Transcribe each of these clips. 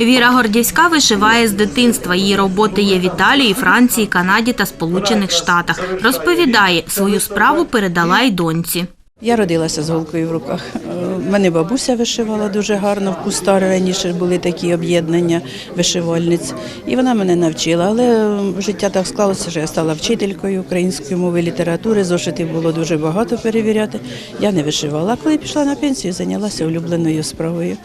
Віра Гордівська вишиває з дитинства. Її роботи є в Італії, Франції, Канаді та Сполучених Штатах. Розповідає, свою справу передала й доньці. Я родилася з голкою в руках. Мене бабуся вишивала дуже гарно в кустарі. Раніше були такі об'єднання вишивальниць, і вона мене навчила. Але життя так склалося, що я стала вчителькою української мови літератури. Зошитів було дуже багато перевіряти. Я не вишивала. Коли пішла на пенсію, зайнялася улюбленою справою.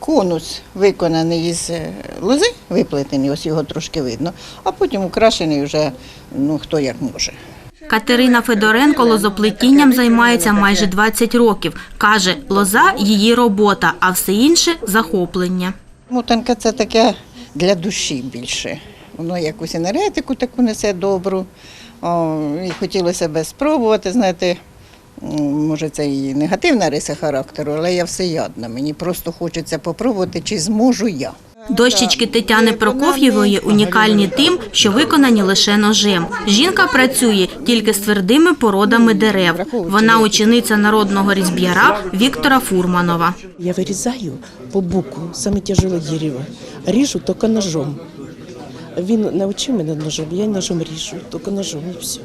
Конус виконаний із е, лози, виплетений, ось його трошки видно, а потім украшений вже ну, хто як може. Катерина Федоренко лозоплетінням займається майже 20 років. Каже, лоза – її робота, а все інше – захоплення. Мотанка це таке для душі більше. Воно якусь енергетику таку несе добру. О, і хотілося б спробувати, знаєте, може це і негативна риса характеру, але я всеядна. Мені просто хочеться попробувати, чи зможу я. Дощечки Тетяни Прокоф'євої унікальні тим, що виконані лише ножем. Жінка працює тільки з твердими породами дерев. Вона учениця народного різб'яра Віктора Фурманова. Я вырезаю по буку саме тяжеле дерево, ріжу тільки ножом. Він навчив мене ножом, я ножом ріжу, тільки ножом і все.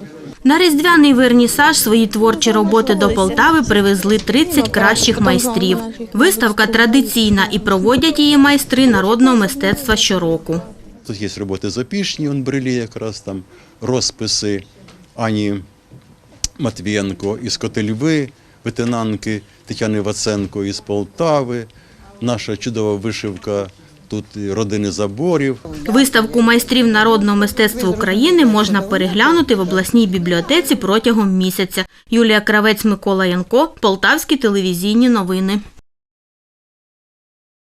На різдвяний вернісаж свої творчі роботи до Полтави привезли 30 кращих майстрів. Виставка традиційна і проводять її майстри народного мистецтва щороку. Тут є роботи з Опішні, Вонбрилі якраз там розписи Ані Матвієнко із Котельви, ветенанки Тетяни Ваценко із Полтави, наша чудова вишивка тут родини заборів. Виставку майстрів народного мистецтва України можна переглянути в обласній бібліотеці протягом місяця. Юлія Кравець, Микола Янко, Полтавські телевізійні новини.